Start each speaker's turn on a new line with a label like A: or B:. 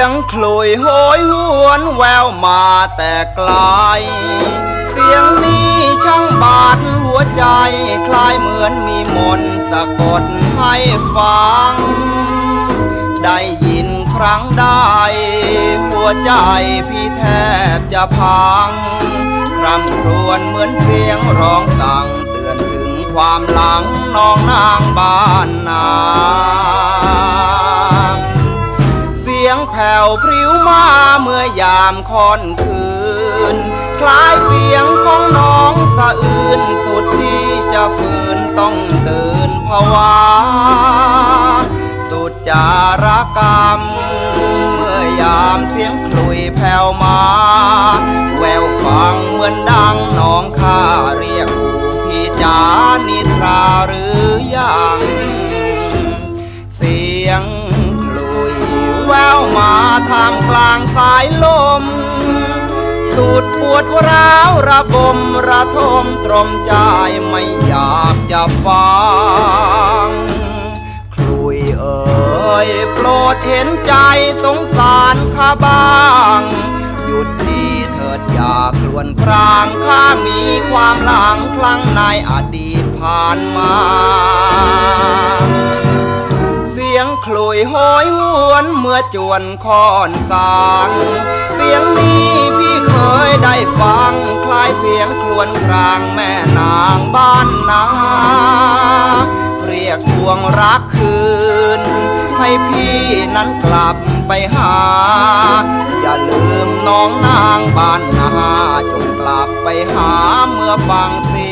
A: ยงขลุยโหยหวนแววมาแต่ไกล เสียงนี้ช่างบาดหัวใจคล้ายเหมือนมีมนสะกดให้ฟัง ได้ยินครั้งได้หัวใจพี่แทบจะพังครำครวญเหมือนเสียงร้องสั่งเตือนถึงความหลังน้องนางบ้านนา ผ่วพริ้วมาเมื่อยามค่อนคืน คล้ายเสียงของน้องสะอื่นสุดที่จะฝืนต้องตื่นภาวะสุดจารกรรม เมื่อยามเสียงคลุยแผ่วมา แววฟังเหมือนดังน้องข้าเรียกผู้พี่จานิ ท่างกลางสายลมสุดปวดร้าวระบมระทมตรมใจไม่อยากจะฟังคลุยเอ่ยโปรดเห็นใจสงสารข้าบ้าง หยุดทีเถิดอย่าครวนครางข้ามีความหลังครั้งในอดีตผ่านมา มื่อจวนคอนสาง เสียงนี้พี่เคยได้ฟัง คล้ายเสียงครวญครางแม่นางบ้านนา เรียกทวงรักคืน ให้พี่นั้นกลับไปหา อย่าลืมน้องนางบ้านนาจงกลับไปหาเมื่อฟังเสียง